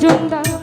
নিরঞ্জন